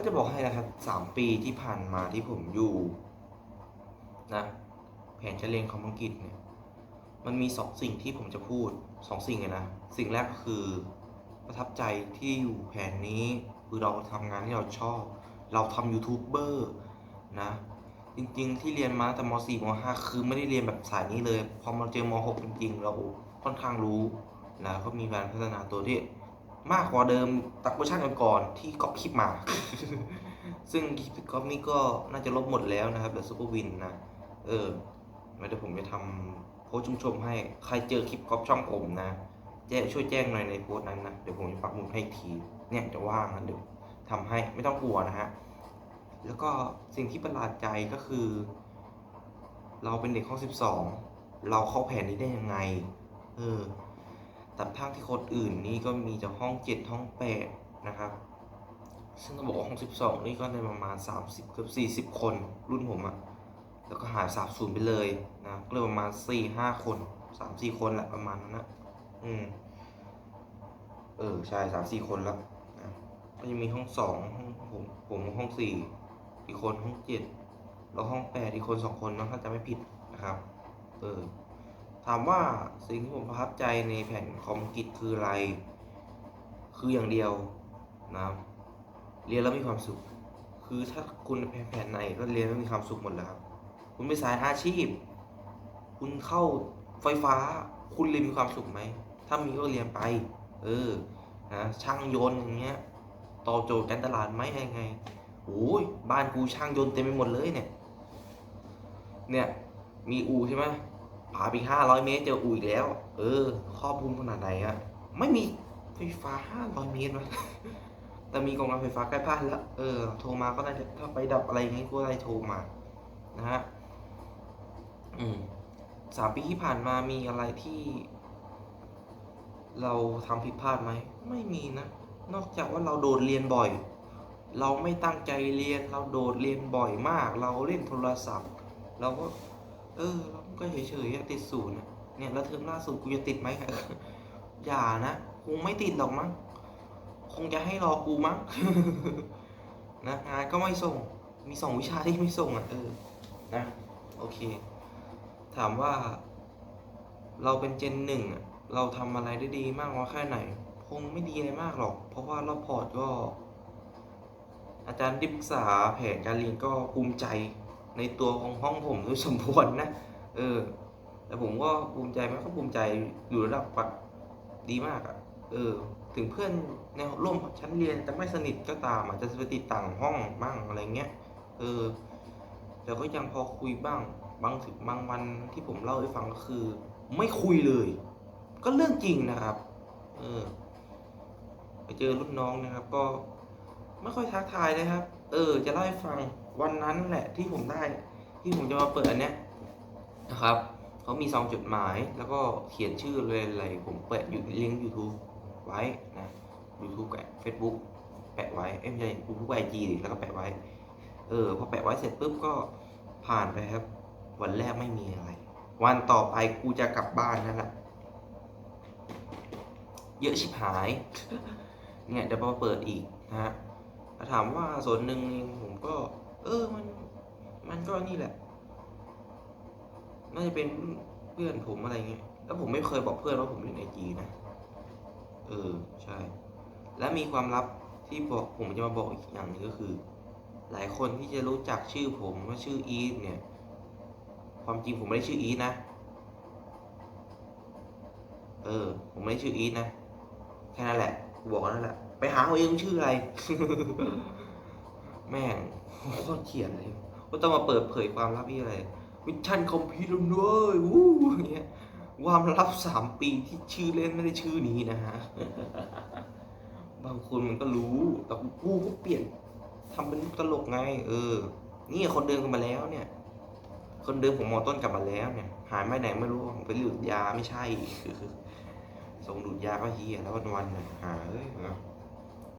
ก็จะบอกให้นะครับสามปีที่ผ่านมาที่ผมอยู่นะแผนจะเรียนคอมอังกฤษเนี่ยมันมีสองสิ่งที่ผมจะพูดสองสิ่งเลยนะสิ่งแรกก็คือประทับใจที่อยู่แผนนี้คือเราทำงานที่เราชอบ เราทำยูทูบเบอร์นะจริงๆ ที่เรียนมาแต่ม .4 ม .5 คือไม่ได้เรียนแบบสายนี้เลย พอมาเจอม .6 จริงๆ เราค่อนข้างรู้นะก็มีการพัฒนาตัวที่ มากกว่าเดิมตักเวอร์ชันก่อนๆที่ก๊อปคลิปมา ซึ่งคลิปก๊อปนี้ก็น่าจะลบหมดแล้วนะครับเดี๋ยวซูเปอร์วินนะ เออไม่เดี๋ยวผมจะทำโพสชุมชมให้ใครเจอคลิปก๊อปช่องผมนะแจ้งช่วยแจ้งหน่อยในโพสต์นั้นนะ เดี๋ยวผมจะปักหมุดให้ที เนี่ยจะว่างนะเดี๋ยวทำให้ไม่ต้องกลัวนะฮะ แล้วก็สิ่งที่ประหลาดใจก็คือ เราเป็นเด็กห้องสิบสองเราเข้าแผนนี้ได้ยังไง เออ แต่ทางที่คนอื่นนี่ก็มีจากห้องเจ็ดห้องแปดนะครับ ซึ่งต้องบอกห้องสิบสองนี่ก็ได้ประมาณสามสิบเกือบสี่สิบคนรุ่นผมอะแล้วก็หายสาบสูญไปเลยนะก็เลยประมาณสี่ห้าคนสามสี่คนแหละประมาณนั้นนะอืมเออใช่สามสี่คนแล้วนะก็ยังมีห้องสองห้องผมผมห้องสี่อีกคนห้องเจ็ดแล้วห้องแปดอีกคนสองคนนะถ้าจะไม่ผิดนะครับ เออ ถามว่าสิ่งที่ผมประทับใจในแผ่นคอมกิจคืออะไร คืออย่างเดียวนะเรียนแล้วมีความสุข คือถ้าคุณแผนแผนไหนก็เรียนแล้วมีความสุขหมดแล้วครับคุณไปสายอาชีพ คุณเข้าไฟฟ้า คุณเรียนมีความสุขไหม ถ้ามีก็เรียนไป เออนะช่างยนต์อย่างเงี้ยตอบโจทย์การตลาดไหมยังไงโอ้ยบ้านกูช่างยนต์เต็มไปหมดเลยเนี่ย เนี่ยมีอู่ใช่ไหม ผ่าไปห้าร้อยเมตรเจออู่อีกแล้ว เออครอบคลุมขนาดไหนอะไม่มีไฟฟ้าห้าร้อยเมตรวะแต่มีกองการไฟฟ้าใกล้บ้านแล้ว เออ โทรมาก็น่าจะถ้าไปดับอะไรอย่างงี้ก็ได้โทรมา นะฮะ อืมสามปีที่ผ่านมามีอะไรที่ เราทำผิดพลาดไหม ไม่มีนะ นอกจากว่าเราโดดเรียนบ่อย เราไม่ตั้งใจเรียน เราโดดเรียนบ่อยมาก เราเล่นโทรศัพท์ เราก็ เออเก็เฉยๆติดศูนย์เนี่ยแล้วเทอมล่าสุดกูจะติดไหมอย่านะคงไม่ติดหรอกมั้งคงจะให้รอกูมั้งนะงานก็ไม่ส่งมีสองวิชาที่ไม่ส่งอะเออนะโอเค ถามว่า เราเป็นเจนหนึ่งอะเราทำอะไรได้ดีมากน้อยแค่ไหน คงไม่ดีอะไรมากหรอก เพราะว่ารอบพอร์ตก็ อาจารย์ที่ปรึกษาแผนการเรียนก็ภูมิใจในตัวของห้องผมด้วยสมควรนะ เออ แต่ผมก็ภูมิใจไหมก็ภูมิใจอยู่ระดับปัดดีมากอะ่ะ เออ ถึงเพื่อนในร่วมชั้นเรียนจะไม่สนิทก็ตามอาจจะไปติดต่างห้องบ้างอะไรเงี้ย เออ แต่ก็ยังพอคุยบ้าง บางถึงบางวันที่ผมเล่าให้ฟังก็คือ ไม่คุยเลย ก็เรื่องจริงนะครับ เออ ไปเจอรุ่นน้องนะครับ ก็ไม่ค่อยทักทายเลยครับ เออ จะเล่าให้ฟังวันนั้นแหละที่ผมได้ ที่ผมจะมาเปิดอันเนี้ย นะครับเขามีซองจดหมายแล้วก็เขียนชื่อเลยอะไรผมเปิดอยู่ลิงก์ YouTube ไว้นะ YouTube กับ Facebook แปะไว้เอ้ยไม่ใช่ YouTube ไอจีแล้วก็แปะไว้ เออพอแปะไว้เสร็จปุ๊บก็ผ่านไปครับ วันแรกไม่มีอะไร วันต่อไปกูจะกลับบ้านนั่นแหละเยอะชิบหาย เนี่ยเดี๋ยวมาเปิดอีกนะฮะถามว่าส่วนหนึ่งผมก็ เออมัน มันก็นี่แหละ น่าจะเป็นเพื่อนผมอะไรเงี้ยแล้วผมไม่เคยบอกเพื่อนว่าผมเล่นไอจีนะ เออใช่ และมีความลับที่บอกผมจะมาบอกอีกอย่างหนึงก็คือ หลายคนที่จะรู้จักชื่อผมว่าชื่ออีทเนี่ย ความจริงผมไม่ได้ชื่ออีทนะ เออ ผมไม่ได้ชื่ออีทนะ แค่นั้นแหละกูบอกนั่นแหละ ไปหาเอาเองชื่ออะไร แม่งโคตรเขียนเลยก็ต้องมาเปิดเผยความลับที่อะไร มิชชั่นคอมพิวตอร์เลยวู้อย่างเงี้ยความลับสามปีที่ชื่อเล่นไม่ได้ชื่อนี้นะฮะ บางคนมันก็รู้ แต่กูก็เปลี่ยนทำเป็นตลกไง เออ นี่คนเดิมกลันมาแล้วเนี่ย คนเดิมของมอต้นกลับมาแล้วเนี่ย หายไปไหนไม่รู้ไปหลุดยาไม่ใช่ส่งดูดยาก็เฮียแล้ววันวันๆน่ะหาเอ้ยนะ